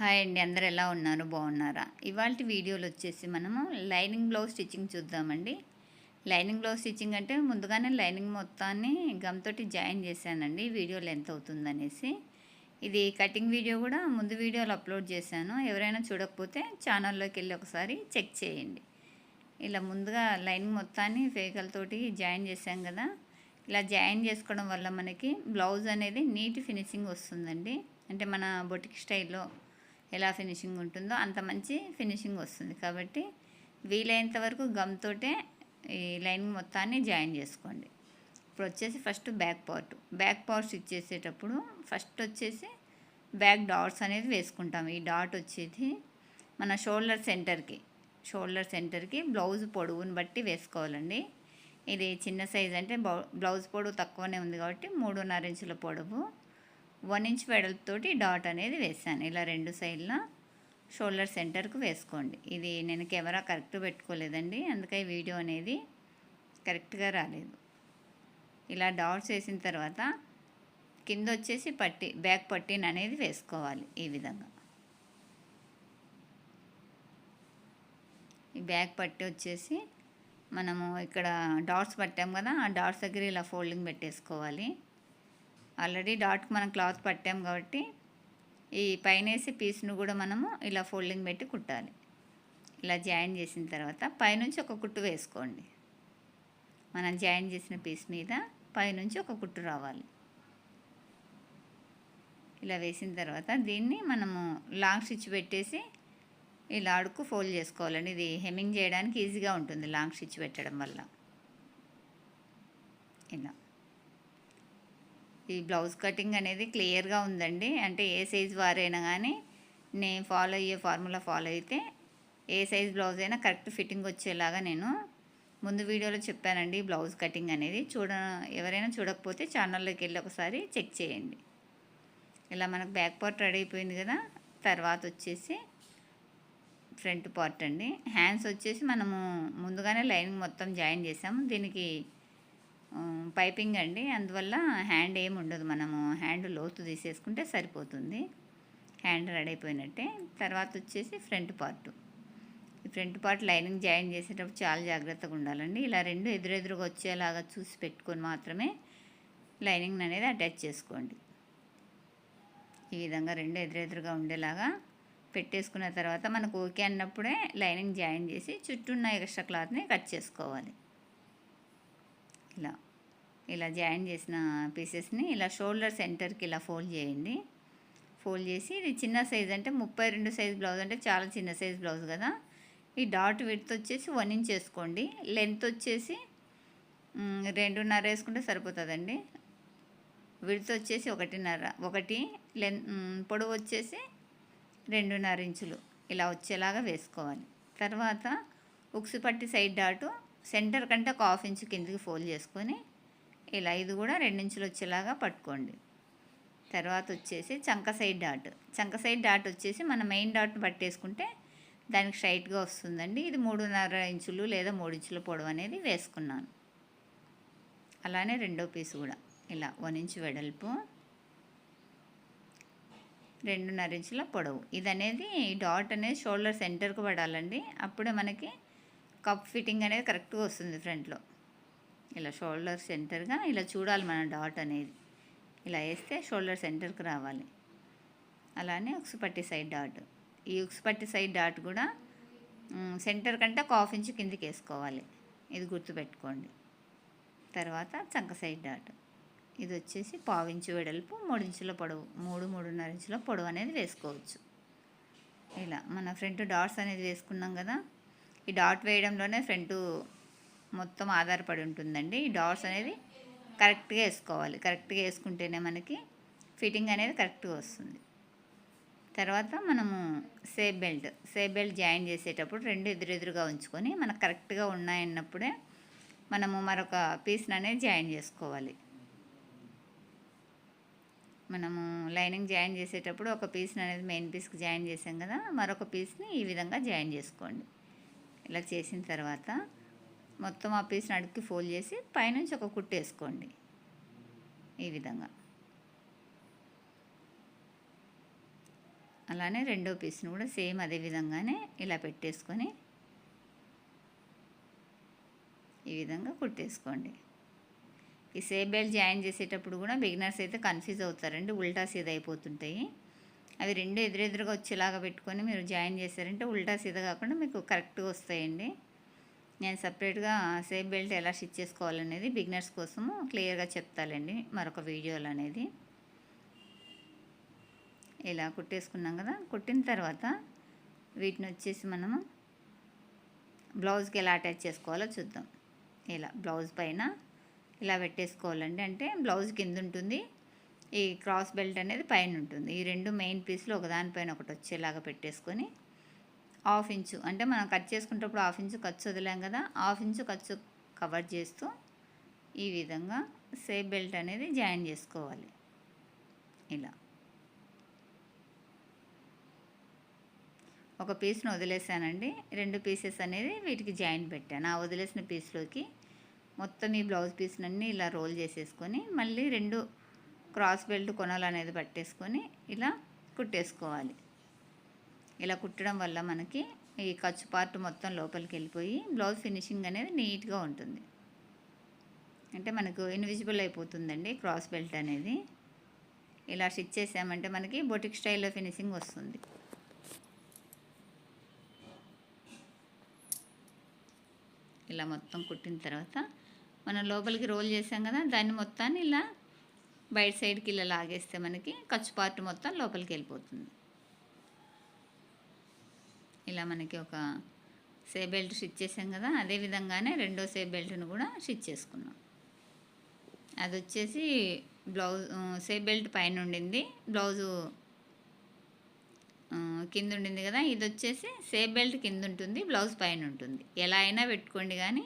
Hi అండి అందరు ఎలా ఉన్నారు? బాగున్నారా? ఇవాళ వీడియోలు వచ్చేసి మనము లైనింగ్ బ్లౌజ్ స్టిచ్చింగ్ చూద్దామండి. లైనింగ్ బ్లౌజ్ స్టిచ్చింగ్ అంటే ముందుగానే లైనింగ్ మొత్తాన్ని గమ్తోటి జాయిన్ చేశానండి. వీడియో లెంత్ అవుతుందనేసి. ఇది కటింగ్ వీడియో కూడా ముందు వీడియోలో అప్లోడ్ చేశాను. ఎవరైనా చూడకపోతే ఛానల్లోకి వెళ్ళి ఒకసారి చెక్ చేయండి. ఇలా ముందుగా లైనింగ్ మొత్తాన్ని ఫేకల్తోటి జాయిన్ చేశాం కదా. ఇలా జాయిన్ చేసుకోవడం వల్ల మనకి బ్లౌజ్ అనేది నీట్ ఫినిషింగ్ వస్తుందండి. అంటే మన బొటిక్ స్టైల్లో ఎలా ఫినిషింగ్ ఉంటుందో అంత మంచి ఫినిషింగ్ వస్తుంది. కాబట్టి వీలైనంత వరకు గమ్తోటే ఈ లైన్ మొత్తాన్ని జాయిన్ చేసుకోండి. ఇప్పుడు వచ్చేసి first back part back part stitch చేసేటప్పుడు ఫస్ట్ వచ్చేసి బ్యాక్ డాట్స్ అనేది వేసుకుంటాం. ఈ డాట్ వచ్చేది మన షోల్డర్ సెంటర్కి షోల్డర్ సెంటర్కి బ్లౌజ్ పొడవుని బట్టి వేసుకోవాలండి. ఇది చిన్న సైజ్ అంటే బ్లౌజ్ పొడవు తక్కువనే ఉంది కాబట్టి మూడున్నర ఇంచుల పొడవు. వన్ ఇంచ్ వెడల్పుతోటి డాట్ అనేది వేసాను ఇలా రెండు సైడ్ల షోల్డర్ సెంటర్కు వేసుకోండి. ఇది నేను కెమెరా కరెక్ట్ పెట్టుకోలేదండి. అందుకే వీడియో అనేది కరెక్ట్గా రాలేదు. ఇలా డాట్స్ వేసిన తర్వాత కింద వచ్చేసి పట్టి బ్యాక్ పట్టీన్ అనేది వేసుకోవాలి ఈ విధంగా. ఈ బ్యాక్ పట్టి వచ్చేసి మనము ఇక్కడ డాట్స్ పట్టాం కదా ఆ డాట్స్ దగ్గర ఇలా ఫోల్డింగ్ పెట్టేసుకోవాలి. ఆల్రెడీ డాట్కి మనం క్లాత్ పట్టాం కాబట్టి ఈ పైనేసి పీస్ను కూడా మనము ఇలా ఫోల్డింగ్ పెట్టి కుట్టాలి. ఇలా జాయిన్ చేసిన తర్వాత పైనుంచి ఒక కుట్టు వేసుకోండి. మనం జాయిన్ చేసిన పీస్ మీద పైనుంచి ఒక కుట్టు రావాలి. ఇలా వేసిన తర్వాత దీన్ని మనము లాంగ్ స్టిచ్ పెట్టేసి ఇలా అడుక్కు ఫోల్డ్ చేసుకోవాలండి. ఇది హెమ్మింగ్ చేయడానికి ఈజీగా ఉంటుంది లాంగ్ స్టిచ్ పెట్టడం వల్ల. ఇలా. ఈ బ్లౌజ్ కటింగ్ అనేది క్లియర్గా ఉందండి. అంటే ఏ సైజ్ వారైనా కానీ నేను ఫాలో అయ్యే ఫార్ములా ఫాలో అయితే ఏ సైజ్ బ్లౌజ్ అయినా కరెక్ట్ ఫిట్టింగ్ వచ్చేలాగా నేను ముందు వీడియోలో చెప్పానండి బ్లౌజ్ కటింగ్ అనేది. చూడ ఎవరైనా చూడకపోతే ఛానల్లోకి వెళ్ళి ఒకసారి చెక్ చేయండి. ఇలా మనకు బ్యాక్ పార్ట్ రెడీ అయిపోయింది కదా తర్వాత వచ్చేసి ఫ్రంట్ పార్ట్ అండి. హ్యాండ్స్ వచ్చేసి మనము ముందుగానే లైనింగ్ మొత్తం జాయిన్ చేసాము. దీనికి పైపింగ్ అండి. అందువల్ల హ్యాండ్ ఏమి ఉండదు. మనము హ్యాండ్ లోతు తీసేసుకుంటే సరిపోతుంది. హ్యాండ్ రెడీ అయిపోయినట్టే. తర్వాత వచ్చేసి ఫ్రంట్ పార్ట్. ఈ ఫ్రంట్ పార్ట్ లైనింగ్ జాయిన్ చేసేటప్పుడు చాలా జాగ్రత్తగా ఉండాలండి. ఇలా రెండు ఎదురెదురుగా వచ్చేలాగా చూసి పెట్టుకొని మాత్రమే లైనింగ్ అనేది అటాచ్ చేసుకోండి. ఈ విధంగా రెండు ఎదురెదురుగా ఉండేలాగా పెట్టేసుకున్న తర్వాత మనకు ఓకే అన్నప్పుడే లైనింగ్ జాయిన్ చేసి చుట్టూ ఉన్న ఎక్స్ట్రా క్లాత్ని కట్ చేసుకోవాలి. ఇలా ఇలా జాయిన్ చేసిన పీసెస్ని ఇలా షోల్డర్ సెంటర్కి ఇలా ఫోల్డ్ చేయండి. ఫోల్డ్ చేసి ఇది చిన్న సైజ్ అంటే ముప్పై రెండు సైజ్ బ్లౌజ్ అంటే చాలా చిన్న సైజ్ బ్లౌజ్ కదా. ఈ డాట్ విడ్త్ వచ్చేసి వన్ ఇంచ్ వేసుకోండి. లెంత్ వచ్చేసి రెండున్నర వేసుకుంటే సరిపోతుందండి. విడ్త్ వచ్చేసి ఒకటిన్నర ఒకటి లెన్ పొడవు వచ్చేసి రెండున్నర ఇంచులు ఇలా వచ్చేలాగా వేసుకోవాలి. తర్వాత ఉక్సు పట్టి సైడ్ డాటు సెంటర్ కంటే ఒక హాఫ్ ఇంచ్ కిందికి ఫోల్డ్ చేసుకొని ఇలా ఇది కూడా రెండించులు వచ్చేలాగా పట్టుకోండి. తర్వాత వచ్చేసి చంక సైడ్ డాట్. చంక సైడ్ డాట్ వచ్చేసి మన మెయిన్ డాట్ పట్టేసుకుంటే దానికి స్ట్రైట్గా వస్తుందండి. ఇది మూడున్నర ఇంచులు లేదా మూడు ఇంచుల పొడవు అనేది వేసుకున్నాను. అలానే రెండో పీస్ కూడా. ఇలా వన్ ఇంచు వెడల్పు రెండున్నర ఇంచుల పొడవు. ఇది అనేది డాట్ అనేది షోల్డర్ సెంటర్కి పడాలండి. అప్పుడే మనకి కప్ ఫిట్టింగ్ అనేది కరెక్ట్గా వస్తుంది ఫ్రంట్లో. ఇలా షోల్డర్ సెంటర్గా ఇలా చూడాలి మన డాట్ అనేది. ఇలా వేస్తే షోల్డర్ సెంటర్కి రావాలి. అలానే ఉక్సుపట్టి సైడ్ డాట్. ఈ ఉక్సుపట్టి సైడ్ డాట్ కూడా సెంటర్ కంటే ఒక హాఫ్ ఇంచ్ కిందికి వేసుకోవాలి. ఇది గుర్తుపెట్టుకోండి. తర్వాత చంక సైడ్ డాట్. ఇది వచ్చేసి పావించు వెడల్పు మూడు ఇంచుల పొడవు మూడు మూడున్నర ఇంచుల పొడవు అనేది వేసుకోవచ్చు. ఇలా మన ఫ్రంట్ డాట్స్ అనేది వేసుకున్నాం కదా ఈ డాట్ వేయడంలోనే ఫ్రంట్ మొత్తం ఆధారపడి ఉంటుందండి. ఈ డాట్స్ అనేది కరెక్ట్గా వేసుకోవాలి. కరెక్ట్గా వేసుకుంటేనే మనకి ఫిట్టింగ్ అనేది కరెక్ట్గా వస్తుంది. తర్వాత మనము safe belt safe belt join చేసేటప్పుడు రెండు ఎదురెదురుగా ఉంచుకొని మనకు కరెక్ట్గా ఉన్నాయన్నప్పుడే మనము మరొక పీస్ని అనేది జాయిన్ చేసుకోవాలి. మనము లైనింగ్ జాయిన్ చేసేటప్పుడు ఒక పీస్ని అనేది మెయిన్ పీస్కి జాయిన్ చేసాం కదా మరొక పీస్ని ఈ విధంగా జాయిన్ చేసుకోండి. ఇలా చేసిన తర్వాత మొత్తం ఆ పీస్ని అడుక్కి ఫోల్డ్ చేసి పైనుంచి ఒక కుట్టు వేసుకోండి. ఈ విధంగా. అలానే రెండో పీస్ను కూడా సేమ్ అదే విధంగానే ఇలా పెట్టేసుకొని ఈ విధంగా కుట్టేసుకోండి. ఈ సేబ్ బెల్ట్ జాయిన్ చేసేటప్పుడు కూడా బిగినర్స్ అయితే కన్ఫ్యూజ్ అవుతారండి ఉల్టా సీదా అయిపోతుంటాయి. అవి రెండు ఎదురెదురుగా వచ్చేలాగా పెట్టుకొని మీరు జాయిన్ చేశారంటే ఉల్టా సీదా కాకుండా మీకు కరెక్ట్గా వస్తాయండి. నేను సపరేట్గా సేఫ్ బెల్ట్ ఎలా స్టిచ్ చేసుకోవాలనేది బిగినర్స్ కోసము క్లియర్గా చెప్తాలండి మరొక వీడియోలు అనేది. ఇలా కుట్టేసుకున్నాం కదా కుట్టిన తర్వాత వీటిని వచ్చేసి మనము బ్లౌజ్కి ఎలా అటాచ్ చేసుకోవాలో చూద్దాం. ఇలా బ్లౌజ్ పైన ఇలా పెట్టేసుకోవాలండి. అంటే బ్లౌజ్ కింద ఉంటుంది ఈ క్రాస్ బెల్ట్ అనేది పైన ఉంటుంది. ఈ రెండు మెయిన్ పీస్లు ఒకదానిపైన ఒకటి వచ్చేలాగా పెట్టేసుకొని హాఫ్ ఇంచు అంటే మనం కట్ చేసుకునేటప్పుడు హాఫ్ ఇంచు ఖర్చు వదిలాం కదా హాఫ్ ఇంచు ఖర్చు కవర్ చేస్తూ ఈ విధంగా సేఫ్ బెల్ట్ అనేది జాయిన్ చేసుకోవాలి. ఇలా. ఒక పీస్ను వదిలేసానండి. రెండు పీసెస్ అనేది వీటికి జాయిన్ పెట్టాను. ఆ వదిలేసిన పీస్లోకి మొత్తం ఈ బ్లౌజ్ పీస్నన్నీ ఇలా రోల్ చేసేసుకొని మళ్ళీ రెండు క్రాస్ బెల్ట్ కొనాలనేది పట్టేసుకొని ఇలా కుట్టేసుకోవాలి. ఇలా కుట్టడం వల్ల మనకి ఈ ఖర్చు పార్ట్ మొత్తం లోపలికి వెళ్ళిపోయి బ్లౌజ్ ఫినిషింగ్ అనేది నీట్గా ఉంటుంది. అంటే మనకు ఇన్విజిబుల్ అయిపోతుందండి క్రాస్ బెల్ట్ అనేది. ఇలా స్టిచ్ చేసామంటే మనకి బొటిక్ స్టైల్లో ఫినిషింగ్ వస్తుంది. ఇలా మొత్తం కుట్టిన తర్వాత మనం లోపలికి రోల్ చేసాం కదా దాన్ని మొత్తాన్ని ఇలా బయట సైడ్కి ఇలా లాగేస్తే మనకి ఖర్చు పార్ట్ మొత్తం లోపలికి వెళ్ళిపోతుంది. ఇలా మనకి ఒక సే బెల్ట్ స్టిచ్ చేసాం కదా అదే విధంగానే రెండో సే బెల్ట్ను కూడా స్టిచ్ చేసుకున్నాం. అది వచ్చేసి బ్లౌజ్ సే బెల్ట్ పైన ఉండింది బ్లౌజు కింద ఉండింది కదా ఇది వచ్చేసి సేఫ్ బెల్ట్ కింద ఉంటుంది బ్లౌజ్ పైన ఉంటుంది. ఎలా అయినా పెట్టుకోండి కానీ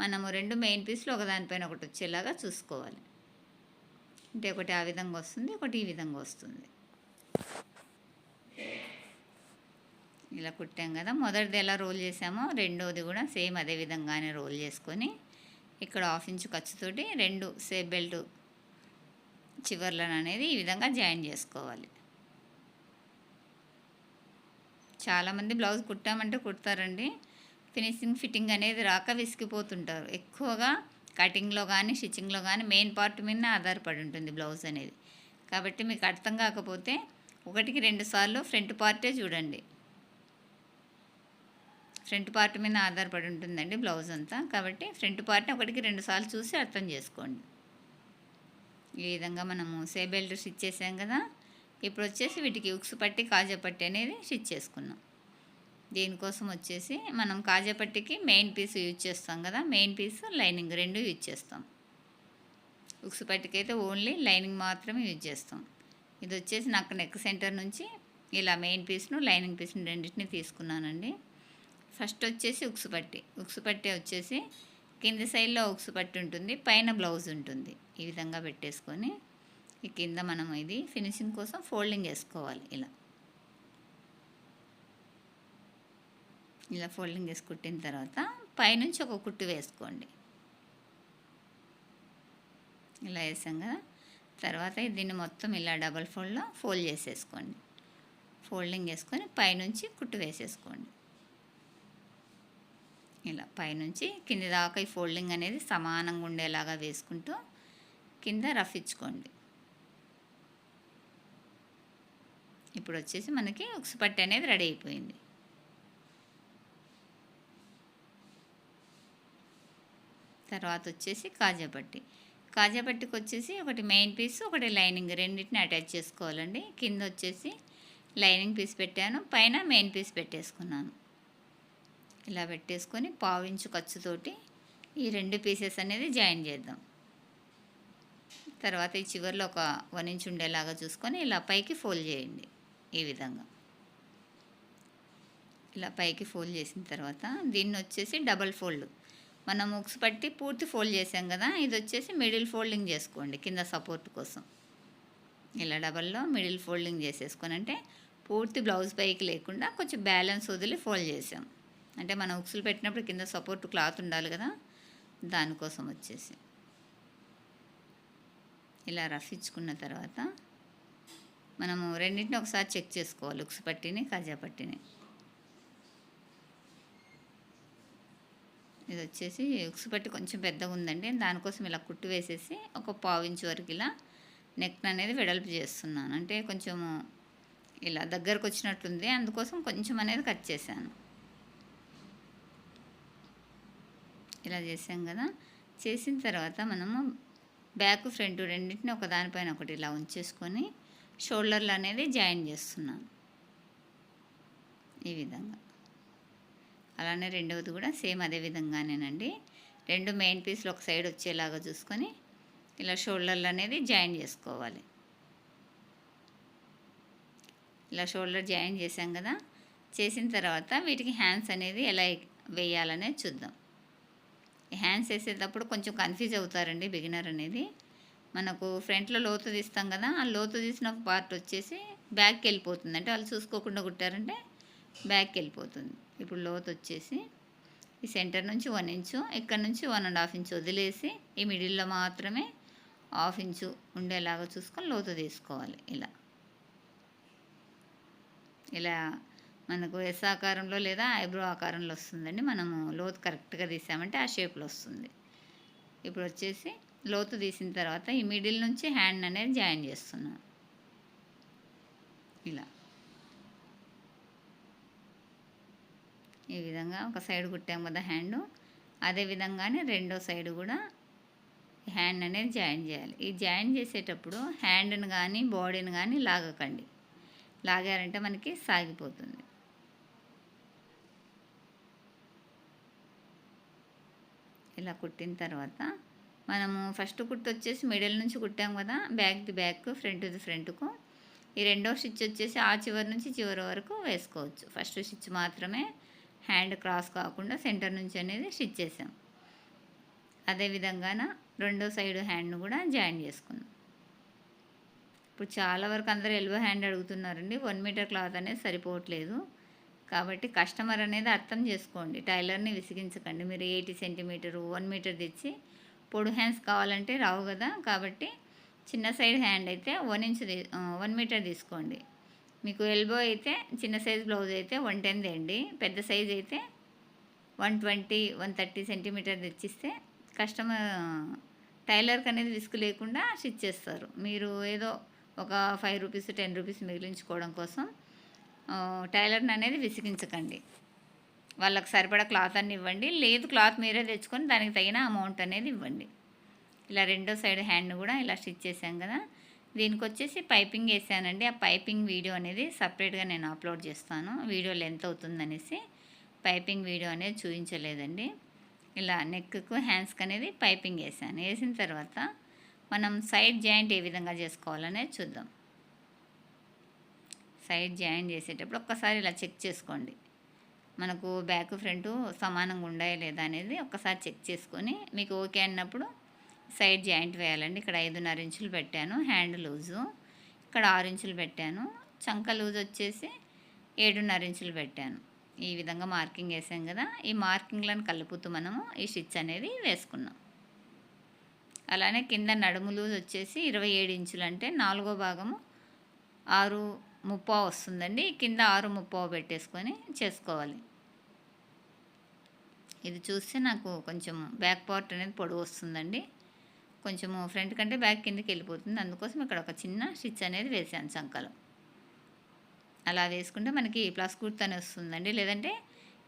మనము రెండు మెయిన్ పీస్లు ఒకదానిపైన ఒకటి వచ్చేలాగా చూసుకోవాలి. అంటే ఒకటి ఆ విధంగా వస్తుంది ఒకటి ఈ విధంగా వస్తుంది. ఇలా కుట్టాం కదా మొదటిది ఎలా రోల్ చేసామో రెండోది కూడా సేమ్ అదే విధంగానే రోల్ చేసుకొని ఇక్కడ హాఫ్ ఇంచు ఖర్చుతోటి రెండు సేఫ్ బెల్ట్ చివర్లను అనేది ఈ విధంగా జాయిన్ చేసుకోవాలి. చాలామంది బ్లౌజ్ కుట్టామంటే కుడతారండి. ఫినిషింగ్ ఫిట్టింగ్ అనేది రాక విసిగిపోతుంటారు. ఎక్కువగా కటింగ్లో కానీ స్టిచ్చింగ్లో కానీ మెయిన్ పార్ట్ మీద ఆధారపడి ఉంటుంది బ్లౌజ్ అనేది. కాబట్టి మీకు అర్థం కాకపోతే ఒకటికి రెండు సార్లు ఫ్రంట్ పార్టే చూడండి. ఫ్రంట్ పార్ట్ మీద ఆధారపడి ఉంటుందండి బ్లౌజ్ అంతా. కాబట్టి ఫ్రంట్ పార్ట్ని ఒకటికి రెండు సార్లు చూసి అర్థం చేసుకోండి. ఈ విధంగా మనము సేబెల్ట్ స్టిచ్ చేసాం కదా! ఇప్పుడు వచ్చేసి వీటికి ఉక్స్ పట్టి కాజా పట్టి అనేది స్టిచ్ చేసుకున్నాం. దీనికోసం వచ్చేసి మనం కాజాపట్టికి మెయిన్ పీస్ యూజ్ చేస్తాం కదా మెయిన్ పీస్ లైనింగ్ రెండు యూజ్ చేస్తాం. ఉక్సుపట్టికి అయితే ఓన్లీ లైనింగ్ మాత్రమే యూజ్ చేస్తాం. ఇది వచ్చేసి నాకు నెక్ సెంటర్ నుంచి ఇలా మెయిన్ పీస్ను లైనింగ్ పీస్ను రెండింటిని తీసుకున్నానండి. ఫస్ట్ వచ్చేసి ఉక్సు పట్టి ఉక్సు పట్టి వచ్చేసి కింది సైడ్లో ఉక్సు పట్టి ఉంటుంది పైన బ్లౌజ్ ఉంటుంది ఈ విధంగా పెట్టేసుకొని. ఈ కింద మనం ఇది ఫినిషింగ్ కోసం ఫోల్డింగ్ వేసుకోవాలి ఇలా. ఇలా ఫోల్డింగ్ వేసి కుట్టిన తర్వాత పైనుంచి ఒక కుట్టు వేసుకోండి. ఇలా వేసాం కదా. తర్వాత దీన్ని మొత్తం ఇలా డబల్ ఫోల్డ్లో ఫోల్డ్ చేసేసుకోండి. ఫోల్డింగ్ వేసుకొని పైనుంచి కుట్టు వేసేసుకోండి. ఇలా పైనుంచి కింది దాకా ఈ ఫోల్డింగ్ అనేది సమానంగా ఉండేలాగా వేసుకుంటూ కింద రఫ్ ఇచ్చుకోండి. ఇప్పుడు వచ్చేసి మనకి ఉక్సుపట్టి అనేది రెడీ అయిపోయింది. తర్వాత వచ్చేసి కాజాపట్టి. కాజాపట్టికి వచ్చేసి ఒకటి మెయిన్ పీస్ ఒకటి లైనింగ్ రెండింటిని అటాచ్ చేసుకోవాలండి. కింద వచ్చేసి లైనింగ్ పీస్ పెట్టాను. పైన మెయిన్ పీస్ పెట్టేసుకున్నాను. ఇలా పెట్టేసుకొని పావించు ఖర్చుతోటి ఈ రెండు పీసెస్ అనేది జాయిన్ చేద్దాం. తర్వాత ఈ చివరిలో ఒక వన్ ఇంచ్ ఉండేలాగా చూసుకొని ఇలా పైకి ఫోల్డ్ చేయండి ఈ విధంగా. ఇలా పైకి ఫోల్డ్ చేసిన తర్వాత దీన్ని వచ్చేసి డబల్ ఫోల్డ్ మనం ముక్స్ పట్టి పూర్తి ఫోల్డ్ చేసాం కదా ఇది వచ్చేసి మిడిల్ ఫోల్డింగ్ చేసుకోండి కింద సపోర్ట్ కోసం. ఇలా డబల్లో మిడిల్ ఫోల్డింగ్ చేసేసుకొని అంటే పూర్తి బ్లౌజ్ పైకి లేకుండా కొంచెం బ్యాలెన్స్ వదిలి ఫోల్డ్ చేసాం అంటే మనం ఉక్సులు పెట్టినప్పుడు కింద సపోర్ట్ క్లాత్ ఉండాలి కదా దానికోసం వచ్చేసి. ఇలా రఫ్ ఇచ్చుకున్న తర్వాత మనము రెండింటిని ఒకసారి చెక్ చేసుకోవాలి ఉక్సు పట్టిని కాజా పట్టిని. ఇది వచ్చేసి ఉక్స్ పట్టి కొంచెం పెద్దగా ఉందండి. దానికోసం ఇలా కుట్టు వేసేసి ఒక పావు ఇంచు వరకు ఇలా నెక్ అనేది వెడల్పు చేస్తున్నాను. అంటే కొంచెము ఇలా దగ్గరకు వచ్చినట్టుంది అందుకోసం కొంచెం అనేది కట్ చేశాను. ఇలా చేసాం కదా. చేసిన తర్వాత మనము బ్యాక్ ఫ్రంట్ రెండింటిని ఒక దానిపైన ఒకటి ఇలా ఉంచేసుకొని షోల్డర్లు అనేది జాయిన్ చేస్తున్నాను. ఈ విధంగా. అలానే రెండవది కూడా సేమ్ అదే విధంగానేనండి. రెండు మెయిన్ పీస్లు ఒక సైడ్ వచ్చేలాగా చూసుకొని ఇలా షోల్డర్లు అనేది జాయిన్ చేసుకోవాలి. ఇలా షోల్డర్ జాయిన్ చేసాం కదా చేసిన తర్వాత వీటికి హ్యాండ్స్ అనేది ఎలా వేయాలనేది చూద్దాం. హ్యాండ్స్ వేసేటప్పుడు కొంచెం కన్ఫ్యూజ్ అవుతారండి బిగినర్ అనేది. మనకు ఫ్రంట్లో లోతు తీస్తాం కదా ఆ లోతు తీసిన పార్ట్ వచ్చేసి బ్యాక్కి వెళ్ళిపోతుంది. అంటే వాళ్ళు చూసుకోకుండా కుట్టారంటే బ్యాక్కి వెళ్ళిపోతుంది ఇప్పుడు లోతు వచ్చేసి ఈ సెంటర్ నుంచి వన్ ఇంచు ఇక్కడ నుంచి వన్ అండ్ హాఫ్ ఇంచు వదిలేసి ఈ మిడిల్లో మాత్రమే హాఫ్ ఇంచు ఉండేలాగా చూసుకొని లోతు తీసుకోవాలి ఇలా. ఇలా మనకు ఎస్ ఆకారంలో లేదా ఐబ్రో ఆకారంలో వస్తుందండి. మనము లోతు కరెక్ట్గా తీసామంటే ఆ షేప్లో వస్తుంది. ఇప్పుడు వచ్చేసి లోతు తీసిన తర్వాత ఈ మిడిల్ నుంచి హ్యాండ్ అనేది జాయిన్ చేస్తున్నాం. ఇలా. ఈ విధంగా ఒక సైడ్ కుట్టాం కదా హ్యాండ్ అదే విధంగానే రెండో సైడ్ కూడా హ్యాండ్ అనేది జాయిన్ చేయాలి. ఈ జాయిన్ చేసేటప్పుడు హ్యాండ్ని కానీ బాడీని కానీ లాగకండి. లాగారంటే మనకి సాగిపోతుంది. ఇలా కుట్టిన తర్వాత మనము ఫస్ట్ కుట్టు వచ్చేసి మిడిల్ నుంచి కుట్టాం కదా back the back front the ఫ్రంట్కు. ఈ రెండో స్టిచ్ వచ్చేసి ఆ చివరి నుంచి చివరి వరకు వేసుకోవచ్చు. ఫస్ట్ స్టిచ్ మాత్రమే హ్యాండ్ క్రాస్ కాకుండా సెంటర్ నుంచి అనేది స్టిచ్ చేసాం. అదేవిధంగా రెండో సైడ్ హ్యాండ్ను కూడా జాయిన్ చేసుకున్నాం. ఇప్పుడు చాలా వరకు అందరూ ఎల్బో హ్యాండ్ అడుగుతున్నారండి. వన్ మీటర్ క్లాత్ అనేది సరిపోవట్లేదు. కాబట్టి కస్టమర్ అనేది అర్థం చేసుకోండి. టైలర్ని విసిగించకండి. మీరు ఎయిటీ సెంటీమీటరు వన్ మీటర్ తెచ్చి పొడు హ్యాండ్స్ కావాలంటే రావు కదా. కాబట్టి చిన్న సైడ్ హ్యాండ్ అయితే వన్ ఇంచ్ వన్ మీటర్ తీసుకోండి. మీకు ఎల్బో అయితే చిన్న సైజ్ బ్లౌజ్ అయితే వన్ టెన్ అండి పెద్ద సైజ్ అయితే one twenty one thirty centimeter తెచ్చిస్తే customer టైలర్కి అనేది విసుగు లేకుండా స్టిచ్ చేస్తారు. మీరు ఏదో ఒక ఫైవ్ రూపీస్ టెన్ రూపీస్ మిగిలించుకోవడం కోసం టైలర్ని అనేది విసిగించకండి. వాళ్ళకి సరిపడా క్లాత్ అన్ని ఇవ్వండి. లేదు క్లాత్ మీరే తెచ్చుకొని దానికి తగిన అమౌంట్ అనేది ఇవ్వండి. ఇలా రెండో సైడ్ హ్యాండ్ కూడా ఇలా స్టిచ్ చేసాం కదా. దీనికి వచ్చేసి పైపింగ్ వేసానండి. ఆ పైపింగ్ వీడియో అనేది సపరేట్గా నేను అప్లోడ్ చేస్తాను. వీడియో లెంత్ అవుతుందనేసి పైపింగ్ వీడియో అనేది చూపించలేదండి ఇలా నెక్కు హ్యాండ్స్కి అనేది పైపింగ్ వేసాను. వేసిన తర్వాత మనం సైడ్ జాయింట్ ఏ విధంగా చేసుకోవాలనేది చూద్దాం. సైడ్ జాయింట్ చేసేటప్పుడు ఒక్కసారి ఇలా చెక్ చేసుకోండి. మనకు బ్యాక్ ఫ్రంట్ సమానంగా ఉండాయా లేదా అనేది ఒక్కసారి చెక్ చేసుకొని మీకు ఓకే అన్నప్పుడు సైడ్ జాయింట్ వేయాలండి. ఇక్కడ ఐదున్నర ఇంచులు పెట్టాను. Hand loose. ఇక్కడ ఆరు ఇంచులు పెట్టాను. చంక లూజ్ వచ్చేసి ఏడున్నర ఇంచులు పెట్టాను. ఈ విధంగా మార్కింగ్ వేసాం కదా. ఈ మార్కింగ్లను కలుపుతూ మనము. ఈ స్టిచ్ అనేది వేసుకున్నాం. అలానే కింద నడుము లూజ్ వచ్చేసి ఇరవై ఏడు ఇంచులు అంటే నాలుగో భాగము ఆరు ముప్పో వస్తుందండి. కింద ఆరు ముప్పో పెట్టేసుకొని చేసుకోవాలి. ఇది చూస్తే నాకు కొంచెం బ్యాక్ పార్ట్ అనేది పొడవు వస్తుందండి. కొంచెము ఫ్రంట్ కంటే బ్యాక్ కిందకి వెళ్ళిపోతుంది. అందుకోసం ఇక్కడ ఒక చిన్న స్టిచ్ అనేది వేసాను చంకలో. అలా వేసుకుంటే మనకి ప్లస్ కుర్త్ వస్తుందండి. లేదంటే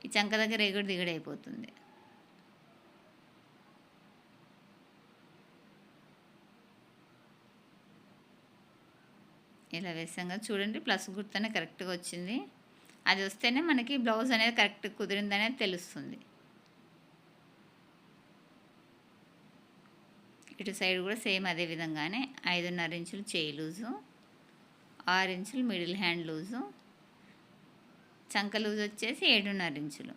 ఈ చంక దగ్గర ఎగుడు దిగుడైపోతుంది ఇలా వేసాం కదా. చూడండి ప్లస్ గుర్తనే కరెక్ట్గా వచ్చింది. అది వస్తేనే మనకి బ్లౌజ్ అనేది కరెక్ట్ కుదిరిందనేది తెలుస్తుంది. ఇటు సైడ్ కూడా సేమ్ అదే విధంగానే ఐదున్నర ఇంచులు చేయి లూజు ఆరు ఇంచులు మిడిల్ హ్యాండ్ లూజు చంక లూజ్ వచ్చేసి ఏడున్నర ఇంచులు.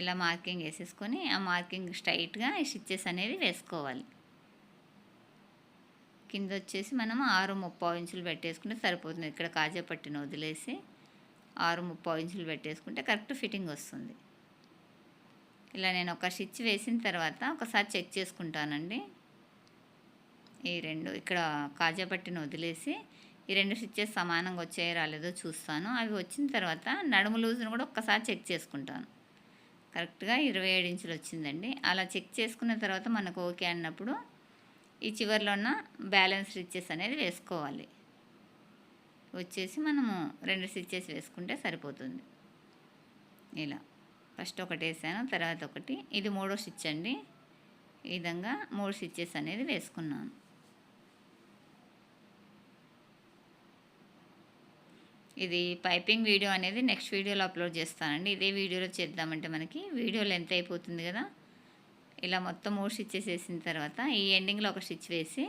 ఇలా మార్కింగ్ వేసేసుకొని ఆ మార్కింగ్ స్ట్రైట్గా స్టిచ్చెస్ అనేది వేసుకోవాలి. కింద వచ్చేసి మనం ఆరు ముప్పావు ఇంచులు పెట్టేసుకుంటే సరిపోతుంది. ఇక్కడ కాజా పట్టిన వదిలేసి ఆరు ముప్పావు ఇంచులు పెట్టేసుకుంటే కరెక్ట్ ఫిట్టింగ్ వస్తుంది. ఇలా నేను ఒక స్టిచ్ వేసిన తర్వాత ఒకసారి చెక్ చేసుకుంటానండి. ఈ రెండు ఇక్కడ కాజా పట్టిని వదిలేసి ఈ రెండు స్టిచ్చెస్ సమానంగా వచ్చాయో రాలేదో చూస్తాను. అవి వచ్చిన తర్వాత నడుము లూజును కూడా ఒక్కసారి చెక్ చేసుకుంటాను. కరెక్ట్గా ఇరవై ఏడు ఇంచులు వచ్చిందండి. అలా చెక్ చేసుకున్న తర్వాత మనకు ఓకే అన్నప్పుడు ఈ చివరిలో ఉన్న బ్యాలెన్స్ స్టిచ్చెస్ అనేది వేసుకోవాలి. వచ్చేసి మనము రెండు స్టిచ్చెస్ వేసుకుంటే సరిపోతుంది. ఇలా. ఫస్ట్ ఒకటి వేసాను తర్వాత ఒకటి. ఇది మూడో స్టిచ్ అండి. ఈ విధంగా మూడు స్టిచ్చెస్ అనేది వేసుకున్నాను. ఇది పైపింగ్ వీడియో అనేది నెక్స్ట్ వీడియోలో అప్లోడ్ చేస్తానండి. ఇదే వీడియోలో చేద్దామంటే మనకి వీడియో లెంత్ అయిపోతుంది కదా. ఇలా మొత్తం మూడు స్టిచ్చెస్ వేసిన తర్వాత ఈ ఎండింగ్లో ఒక స్టిచ్ వేసి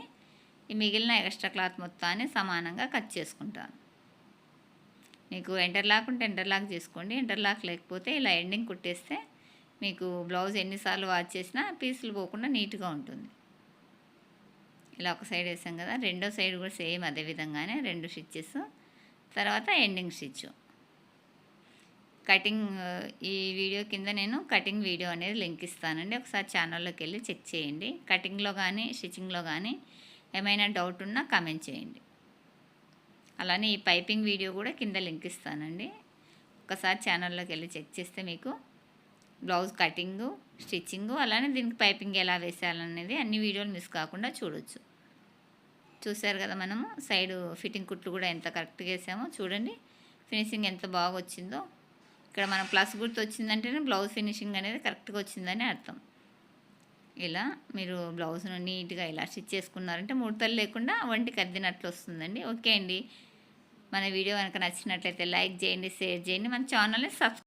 ఈ మిగిలిన ఎక్స్ట్రా క్లాత్ మొత్తాన్ని సమానంగా కట్ చేసుకుంటాను. మీకు ఎంటర్లాక్ ఉంటే ఎంటర్లాక్ చేసుకోండి. ఎంటర్లాక్ లేకపోతే ఇలా ఎండింగ్ కుట్టేస్తే మీకు బ్లౌజ్ ఎన్నిసార్లు వాచ్ చేసినా పీసులు పోకుండా నీట్గా ఉంటుంది. ఇలా ఒక సైడ్ వేసాం కదా రెండో సైడ్ కూడా సేమ్ అదే విధంగానే రెండు స్టిచ్చెస్ తర్వాత ఎండింగ్ స్టిచ్ కటింగ్ ఈ వీడియో కింద నేను కటింగ్ వీడియో అనేది లింక్ ఇస్తానండి. ఒకసారి ఛానల్లోకి వెళ్ళి చెక్ చేయండి. కటింగ్లో కానీ స్టిచ్చింగ్లో కానీ ఏమైనా డౌట్ ఉన్నా కామెంట్ చేయండి. అలానే ఈ పైపింగ్ వీడియో కూడా కింద లింక్ ఇస్తానండి. ఒకసారి ఛానల్లోకి వెళ్ళి చెక్ చేస్తే మీకు బ్లౌజ్ కటింగు స్టిచ్చింగు అలానే దీనికి పైపింగ్ ఎలా వేసేయాలనేది అన్ని వీడియోలు మిస్ కాకుండా చూడొచ్చు. చూసారు కదా మనము? సైడ్ ఫిట్టింగ్ కుట్లు కూడా ఎంత కరెక్ట్గా వేసామో చూడండి. ఫినిషింగ్ ఎంత బాగా వచ్చిందో. ఇక్కడ మనం ప్లస్ గుర్తు వచ్చిందంటేనే బ్లౌజ్ ఫినిషింగ్ అనేది కరెక్ట్గా వచ్చిందని అర్థం. ఇలా మీరు బ్లౌజ్ను నీట్గా ఇలా స్టిచ్ చేసుకున్నారంటే ముడతలు లేకుండా వంటికి అద్దినట్లు వస్తుందండి. ఓకే అండి. మన వీడియో కనుక నచ్చినట్లయితే లైక్ చేయండి షేర్ చేయండి. మన ఛానల్ని సబ్స్క్రైబ్